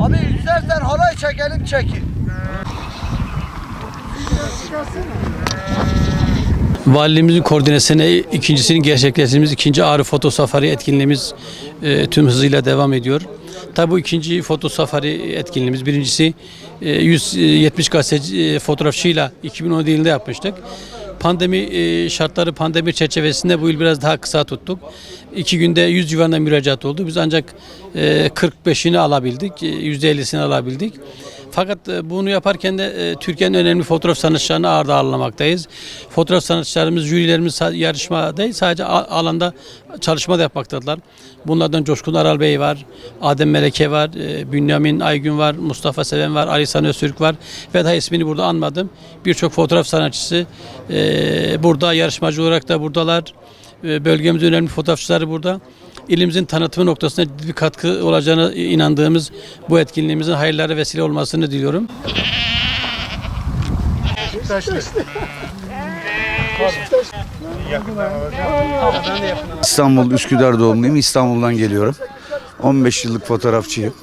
Abi istersen halay çekelim çekin. Valiliğimizin koordinesine ikincisini gerçekleştirdiğimiz ikinci Ağrı Foto Safari etkinliğimiz e, tüm hızıyla devam ediyor. Tabi bu ikinci foto safari etkinliğimiz birincisi e, 170 gazeteci e, fotoğrafçıyla 2010 yılında yapmıştık. Pandemi e, şartları pandemi çerçevesinde bu yıl biraz daha kısa tuttuk. İki günde 100 civarında müracaat oldu. Biz ancak e, 45'ini alabildik, e, %50'sini alabildik. Fakat e, bunu yaparken de e, Türkiye'nin önemli fotoğraf sanatçılarını ağırda ağırlamaktayız. Fotoğraf sanatçılarımız, jürilerimiz yarışma değil sadece alanda çalışma da yapmaktadılar. Bunlardan Coşkun Aral Bey var, Adem Meleke var, e, Bünyamin Aygün var, Mustafa Seven var, Ali Sani Öztürk var ve daha ismini burada anmadım. Birçok fotoğraf sanatçısı burada yarışmacı olarak da buradalar. E, Bölgemizin önemli fotoğrafçıları burada. İlimizin tanıtımı noktasında bir katkı olacağına inandığımız bu etkinliğimizin hayırlara vesile olmasını diliyorum. İstanbul Üsküdar doğumluyum. İstanbul'dan geliyorum. 15 yıllık fotoğrafçıyım.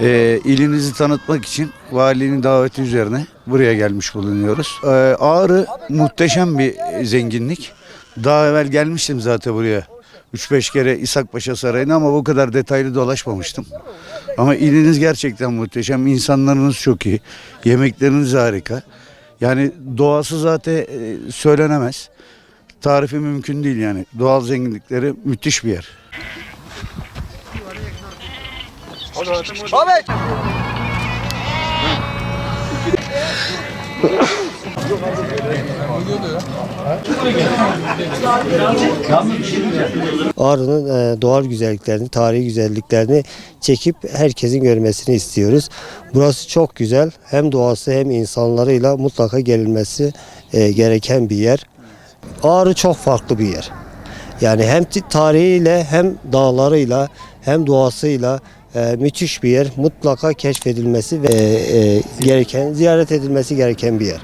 Ee, ilinizi tanıtmak için valinin daveti üzerine buraya gelmiş bulunuyoruz. Ee, Ağrı muhteşem bir zenginlik. Daha evvel gelmiştim zaten buraya. 3-5 kere İshak Paşa Sarayı'na ama bu kadar detaylı dolaşmamıştım. Ama iliniz gerçekten muhteşem. İnsanlarınız çok iyi. Yemekleriniz harika. Yani doğası zaten e, söylenemez. Tarifi mümkün değil yani. Doğal zenginlikleri müthiş bir yer. Abi Ağrı'nın e, doğal güzelliklerini, tarihi güzelliklerini çekip herkesin görmesini istiyoruz. Burası çok güzel. Hem doğası hem insanlarıyla mutlaka gelinmesi e, gereken bir yer. Ağrı çok farklı bir yer. Yani hem tarihiyle hem dağlarıyla hem doğasıyla e, müthiş bir yer. Mutlaka keşfedilmesi ve e, gereken, ziyaret edilmesi gereken bir yer.